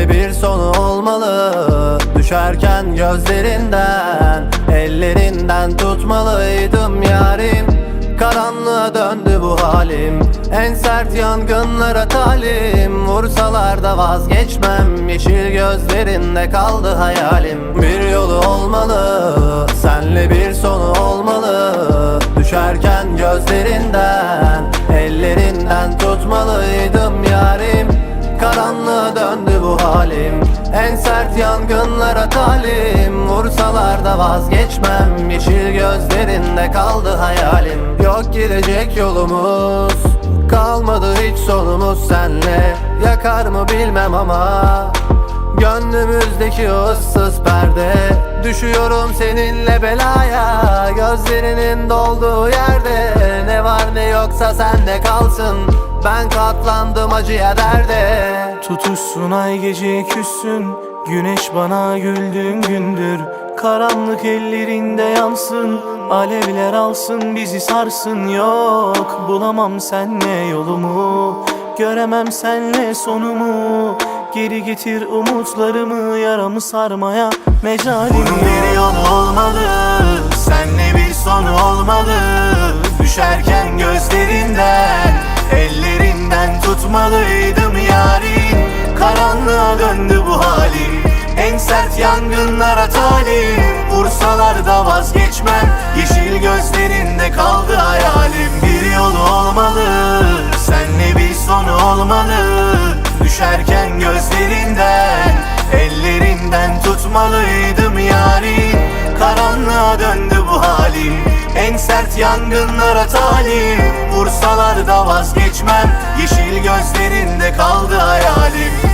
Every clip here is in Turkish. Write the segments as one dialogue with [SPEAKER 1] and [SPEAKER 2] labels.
[SPEAKER 1] Senle bir sonu olmalı. Düşerken gözlerinden Ellerinden tutmalıydım yarim. Karanlığa döndü bu halim. En sert yangınlara talim. Vursalar da vazgeçmem. Yeşil gözlerinde kaldı hayalim. Bir yolu olmalı. Senle bir sonu olmalı. Düşerken gözlerinden Ellerinden tutmalıydım En sert yangınlara talim. Vursalar da vazgeçmem Yeşil gözlerinde kaldı hayalim. Yok gidecek yolumuz Kalmadı hiç sonumuz senle. Yakar mı bilmem ama Gönlümüzdeki ıssız perde. Düşüyorum seninle belaya Gözlerinin dolduğu yerde. Ne var ne yoksa sende kalsın Ben katlandım acıya derde
[SPEAKER 2] Tutuşsun ay gece küssün. Güneş bana güldüğün gündür. Karanlık ellerinde yansın. Alevler alsın bizi sarsın. Yok bulamam senle yolumu. Göremem senle sonumu. Geri getir umutlarımı Yaramı sarmaya mecalim. Bunun bir yolu olmalı Senle bir sonu olmalı. Düşerken gözlerinden Ellerinden tutmalıydım yarim Karanlığa döndü bu halim En sert yangınlara talim Vursalar da vazgeçmem. Yeşil gözlerinde kaldı hayalim. Bir yolu olmalı. Senle bir sonu olmalı. Düşerken gözlerinden Ellerinden tutmalıydım yarim Karanlığa döndü bu halim En sert yangınlara talim Vursalar da vazgeçmem. Yeşil gözlerinde kaldı hayalim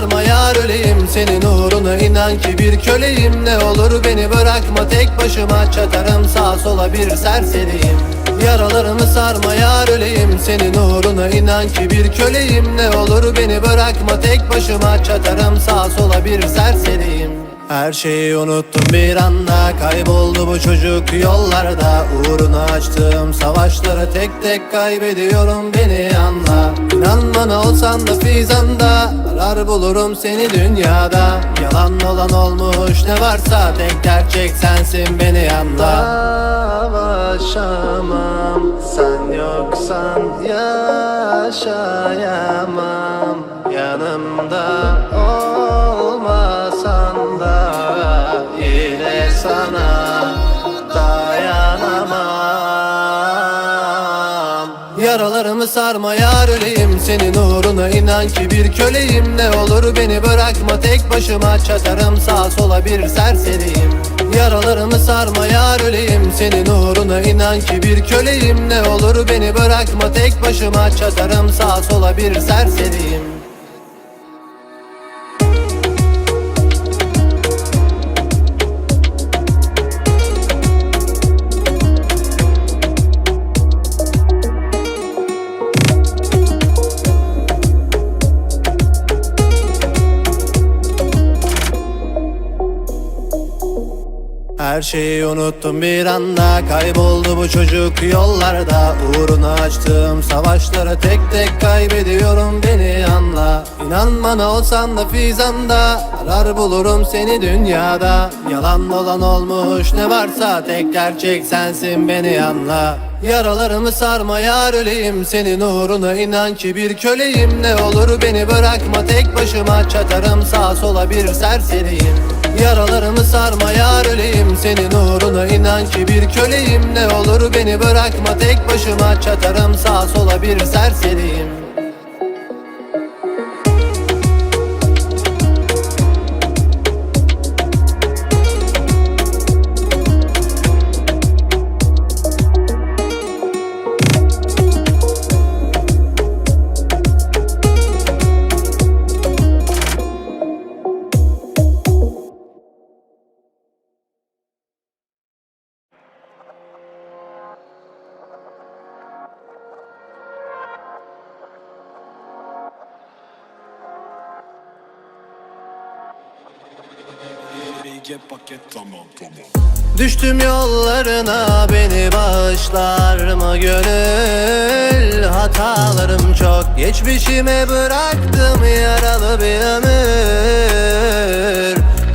[SPEAKER 1] sarma yar öleyim Senin uğruna inan ki bir köleyim. Ne olur beni bırakma tek başıma Çatarım sağa sola bir serseriyim. Yaralarımı sarma yar öleyim Senin uğruna inan ki bir köleyim. Ne olur beni bırakma tek başıma Çatarım sağa sola bir serseriyim her şeyi unuttum bir anda Kayboldu bu çocuk. Yollarda Uğruna açtığım savaşları tek tek kaybediyorum beni anla. İnan bana olsan da fizanda Arar bulurum seni dünyada. Yalan olan olmuş ne varsa Tek gerçek sensin beni anla. Savaşamam Sen yoksan yaşayamam. Yanımda sana dayanamam. Yaralarımı sarma yar öleyim Senin uğruna inan ki bir köleyim. Ne olur beni bırakma tek başıma Çatarım sağa sola bir serseriyim. Yaralarımı sarma yar öleyim Senin uğruna inan ki bir köleyim. Ne olur beni bırakma tek başıma Çatarım sağa sola bir serseriyim şeyi unuttum bir anda. Kayboldu bu çocuk yollarda. Uğruna açtığım savaşları tek tek kaybediyorum beni anla. İnan bana olsan da fizanda Arar bulurum seni dünyada. Yalan olan olmuş ne varsa Tek gerçek sensin beni anla. Yaralarımı sarma yar öleyim Senin uğruna inan ki bir köleyim. Ne olur beni bırakma tek başıma Çatarım sağa sola bir serseriyim Yaralarımı sarma yar öleyim. Senin uğruna inan ki bir köleyim. Ne olur beni bırakma. Tek başıma Çatarım. Sağa sola bir serseriyim
[SPEAKER 3] Paket. Tamam tamam.
[SPEAKER 1] Düştüm yollarına beni bağışlar mı gönül? Hatalarım çok geçmişime bıraktım yaralı bir ömür.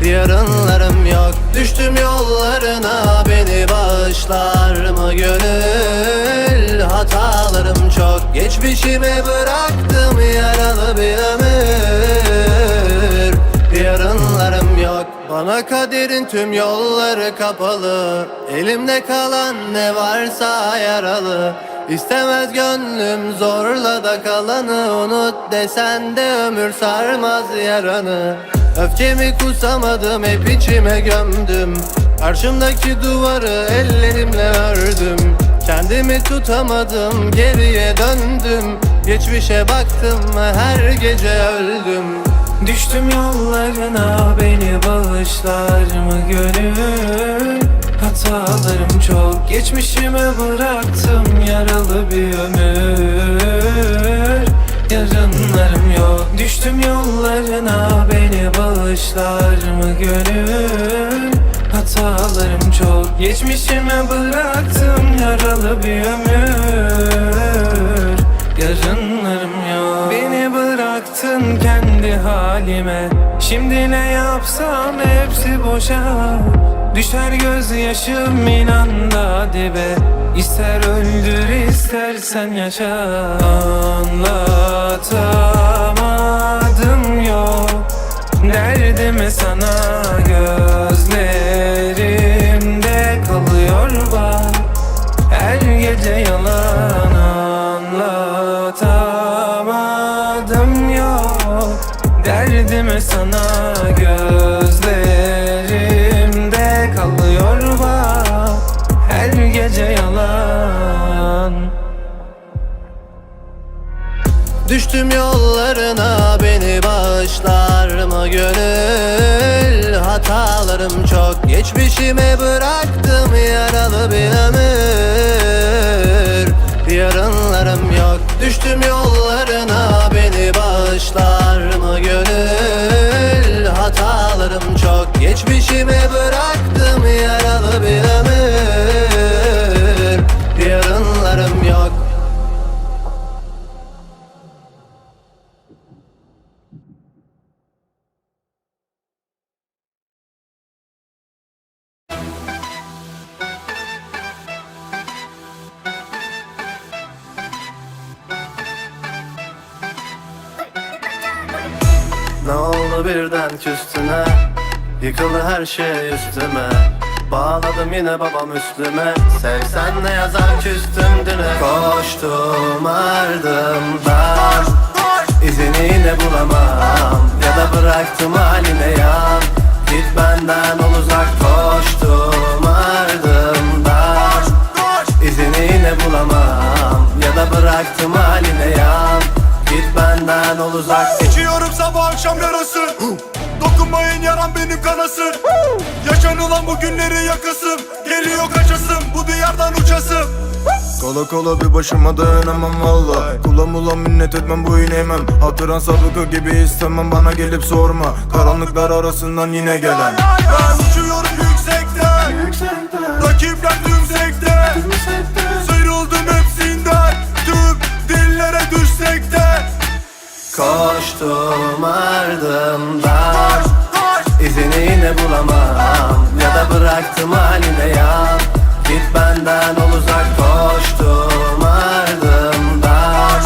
[SPEAKER 1] Yarınlarım yok. Düştüm yollarına beni bağışlar mı gönül? Hatalarım çok geçmişime bıraktım Bana kaderin tüm yolları kapalı. Elimde kalan ne varsa yaralı. İstemez gönlüm zorla da kalanı. Unut desen de ömür sarmaz yaranı. Öfkemi kusamadım hep içime gömdüm. Karşımdaki duvarı ellerimle ördüm. Kendimi tutamadım geriye döndüm. Geçmişe baktım her gece öldüm
[SPEAKER 2] Düştüm yollarına beni bağışlar mı gönül? Hatalarım çok geçmişime bıraktım yaralı bir ömür. Yarınlarım yok Düştüm yollarına beni bağışlar mı gönül? Hatalarım çok Geçmişime bıraktım yaralı bir ömür. Yarınlarım yok. Beni bıraktın kendi halime. Şimdi ne yapsam hepsi boşa. Düşer gözyaşım inan da dibe. İster öldür istersen yaşa. Anlatamadım yok. Derdimi sana gözlerimde Derdimi sana gözlerimde kalıyor bak. Her gece yalan.
[SPEAKER 1] Düştüm yollarına beni bağışlar mı gönül. Hatalarım çok geçmişime bıraktım yaralı bir ömür. Yarınlarım yok Düştüm yollarına Hatalarım çok geçmişime bıraktım Ne oldu birden küstüne Yıkıldı her şey üstüme. Bağladım yine babam üstüme. Sevsen ne yazar küstüm düne Koştum ardından İzini yine bulamam. Ya da bıraktım haline yan. Git benden ol uzak. Koştum ardından İzini yine bulamam. Ya da bıraktım benden ol uzak
[SPEAKER 3] İçiyorum sabah akşam yarası. Dokunmayın yaram benim kanasın Yaşanılan bu günleri yakasım. Geliyor kaçasım bu diyardan uçasım.
[SPEAKER 4] Kala kala bir başıma dayanamam valla Kula mula minnet etmem bu inemem. Hatıran sabıka gibi istemem bana gelip sorma. Karanlıklar arasından yine gelen.
[SPEAKER 3] Ben uçuyorum
[SPEAKER 1] Koştum ardından İzini yine bulamam. Ya da bıraktım haline yan Git benden ol uzak koştum ardından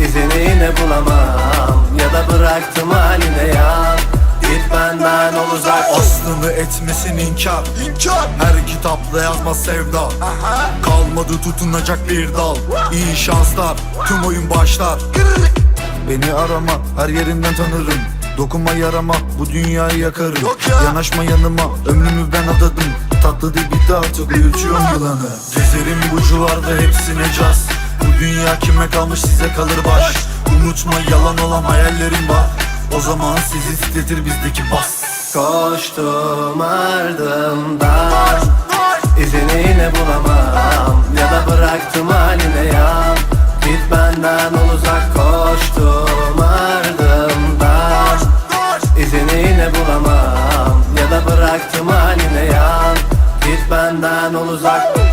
[SPEAKER 1] İzini yine bulamam. Ya da bıraktım haline yan Git benden ol uzak
[SPEAKER 3] Aslını etmesin inkar. İnkar. Her kitapta yazmaz sevda. Kalmadı tutunacak bir dal. İyi şanslar. Tüm oyun başlar
[SPEAKER 4] Beni arama her yerinden tanırım. Dokunma yarama bu dünyayı yakarım. Yanaşma yanıma ömrümü ben adadım. Tatlı değil bitti artık uyutuyorum yılanı.
[SPEAKER 3] Gezerim bu civarda hepsine caz Bu dünya kime kalmış size kalır baş. Unutma yalan olan hayallerim var. O zaman sizi titretir bizdeki bas.
[SPEAKER 1] Koştum ardından İzini yine bulamam. Ya da bıraktım haline yan. Git benden uzak